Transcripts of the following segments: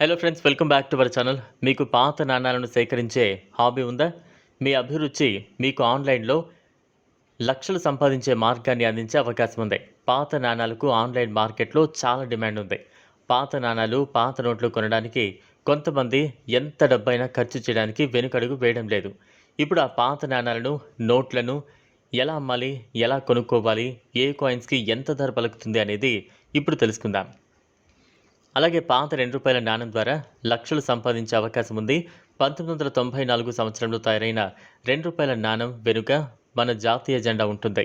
Hello friends welcome back to our channel మీకు పాత నాణాలను సేకరించే హాబీ ఉందా? మీ అభిరుచి మీకు ఆన్లైన్లో లక్షలు సంపాదించే మార్గాన్ని అందించే అవకాశం ఉంది. పాత నాణాలకు ఆన్లైన్ మార్కెట్లో చాలా డిమాండ్ ఉంది. పాత నాణాలు పాత నోట్లు కొనడానికి కొంతమంది ఎంత డబ్బైనా ఖర్చు చేయడానికి వెనుకడుగు వేయడం లేదు. ఇప్పుడు ఆ పాత నాణాలను నోట్లను ఎలా అమ్మాలి ఎలా కొనుక్కోవాలి ఏ కాయిన్స్కి ఎంత ధర పలుకుతుంది అనేది ఇప్పుడు తెలుసుకుందాం. అలాగే పాత రెండు రూపాయల నాణం ద్వారా లక్షలు సంపాదించే అవకాశం ఉంది. పంతొమ్మిది వందల తొంభై నాలుగు సంవత్సరంలో తయారైన రెండు రూపాయల నాణం వెనుక మన జాతీయ జెండా ఉంటుంది.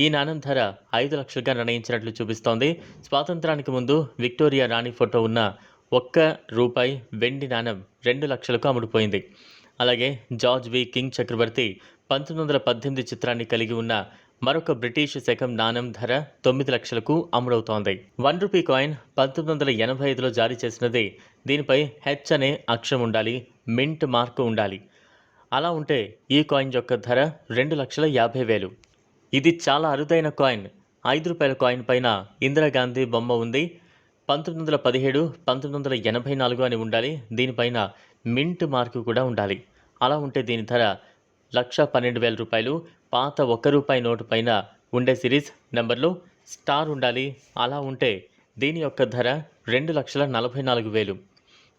ఈ నాణం ధర ఐదు లక్షలుగా నిర్ణయించినట్లు చూపిస్తోంది. స్వాతంత్రానికి ముందు విక్టోరియా రాణి ఫోటో ఉన్న ఒక్క రూపాయి వెండి నాణం రెండు లక్షలకు అమ్ముడుపోయింది. అలాగే జార్జ్ వి. కింగ్ చక్రవర్తి పంతొమ్మిది వందల పద్దెనిమిది చిత్రాన్ని కలిగి ఉన్న మరొక బ్రిటిష్ శకం నాణం ధర తొమ్మిది లక్షలకు అమ్ముడవుతోంది. వన్ రూపీ కాయిన్ పంతొమ్మిది వందల ఎనభై ఐదులో జారీ చేసినది. దీనిపై హెచ్ అనే అక్షరం ఉండాలి మింట్ మార్క్ ఉండాలి. అలా ఉంటే ఈ కాయిన్ యొక్క ధర రెండు లక్షల యాభై వేలు. ఇది చాలా అరుదైన కాయిన్. ఐదు రూపాయల కాయిన్ పైన ఇందిరాగాంధీ బొమ్మ ఉంది. పంతొమ్మిది వందల పదిహేడు పంతొమ్మిది వందల ఎనభై నాలుగు అని ఉండాలి. దీనిపైన మింట్ మార్కు కూడా ఉండాలి. అలా ఉంటే దీని ధర లక్ష పన్నెండు వేల రూపాయలు పాత ఒక్క రూపాయి నోటు పైన ఉండే సిరీస్ నెంబర్లో స్టార్ ఉండాలి అలా ఉంటే దీని యొక్క ధర రెండు లక్షల నలభై నాలుగు వేలు.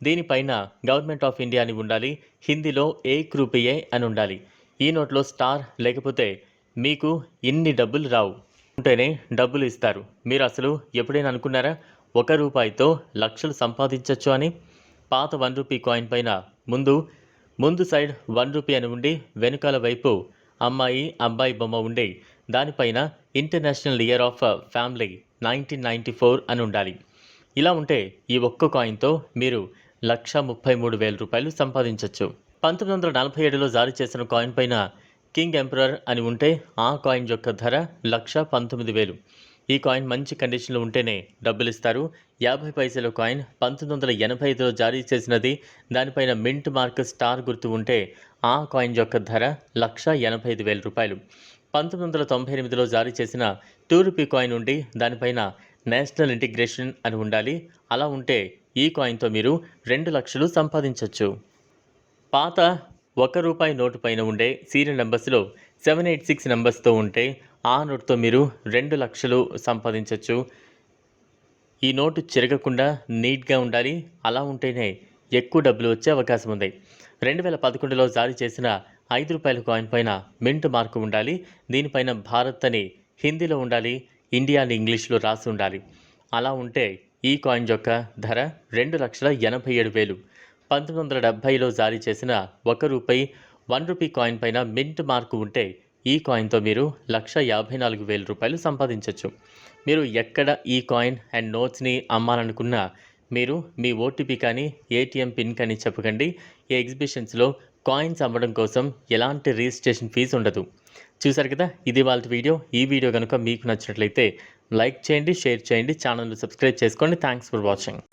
దీనిపైన గవర్నమెంట్ ఆఫ్ ఇండియా అని ఉండాలి హిందీలో ఏక్ రూపాయే అని ఉండాలి. ఈ నోట్లో స్టార్ లేకపోతే మీకు ఇన్ని డబ్బులు రావు. ఉంటేనే డబ్బులు ఇస్తారు. మీరు అసలు ఎప్పుడైనా అనుకున్నారా ఒక రూపాయితో లక్షలు సంపాదించవచ్చు అని? పాత వన్ రూపీ కాయిన్ పైన ముందు ముందు సైడ్ వన్ రూపీ అని ఉండి వెనుకాల వైపు అమ్మాయి అబ్బాయి బొమ్మ ఉండి. దానిపైన international year of family nineteen ninety four అని ఉండాలి. ఇలా ఉంటే ఈ ఒక్క కాయిన్తో మీరు లక్ష ముప్పై మూడు వేల రూపాయలు సంపాదించవచ్చు పంతొమ్మిది వందల నలభై ఏడులో జారీ చేసిన కాయిన్ పైన కింగ్ ఎంపరర్ అని ఉంటే ఆ కాయిన్ యొక్క ధర లక్ష పంతొమ్మిది వేలు. ఈ కాయిన్ మంచి కండిషన్లో ఉంటేనే డబ్బులు ఇస్తారు యాభై పైసల కాయిన్ పంతొమ్మిది వందల ఎనభై ఐదులో జారీ చేసినది. దానిపైన మింట్ మార్క్ స్టార్ గుర్తు ఉంటే ఆ కాయిన్ యొక్క ధర లక్ష ఎనభై ఐదు వేల రూపాయలు. పంతొమ్మిది వందల తొంభై ఎనిమిదిలో జారీ చేసిన టూ రూపీ కాయిన్ ఉండి దానిపైన నేషనల్ ఇంటిగ్రేషన్ అని ఉండాలి. అలా ఉంటే ఈ కాయిన్తో మీరు రెండు లక్షలు సంపాదించవచ్చు పాత ఒక రూపాయి నోటు పైన ఉండే సీరియల్ నెంబర్స్లో సెవెన్ ఎయిట్ సిక్స్ నెంబర్స్తో ఉంటే ఆ నోటుతో మీరు రెండు లక్షలు సంపాదించవచ్చు ఈ నోటు చిరగకుండా నీట్గా ఉండాలి. అలా ఉంటేనే ఎక్కువ డబ్బులు వచ్చే అవకాశం ఉంది. రెండు వేల పదకొండులో జారీ చేసిన ఐదు రూపాయల కాయిన్ పైన మింట్ మార్కు ఉండాలి. దీనిపైన భారత్ అని హిందీలో ఉండాలి ఇండియా అని ఇంగ్లీష్లో రాసి ఉండాలి. అలా ఉంటే ఈ కాయిన్ యొక్క ధర రెండు లక్షల ఎనభై ఏడు వేలు. పంతొమ్మిది వందల డెబ్భైలో జారీ చేసిన ఒక రూపాయి వన్ రూపీ కాయిన్ పైన మింట్ మార్కు ఉంటే ఈ కాయిన్తో మీరు లక్ష యాభై నాలుగు వేల రూపాయలు సంపాదించవచ్చు మీరు ఎక్కడ ఈ కాయిన్ అండ్ నోట్స్ని అమ్మాలనుకున్నా మీరు మీ ఓటీపీ కానీ ఏటీఎం పిన్ కానీ చెప్పకండి. ఈ ఎగ్జిబిషన్స్లో కాయిన్స్ అమ్మడం కోసం ఎలాంటి రిజిస్ట్రేషన్ ఫీజు ఉండదు. చూసారు కదా? ఇది వాళ్ళ వీడియో. ఈ వీడియో కనుక మీకు నచ్చినట్లయితే లైక్ చేయండి షేర్ చేయండి ఛానల్ని సబ్స్క్రైబ్ చేసుకోండి. Thanks for watching.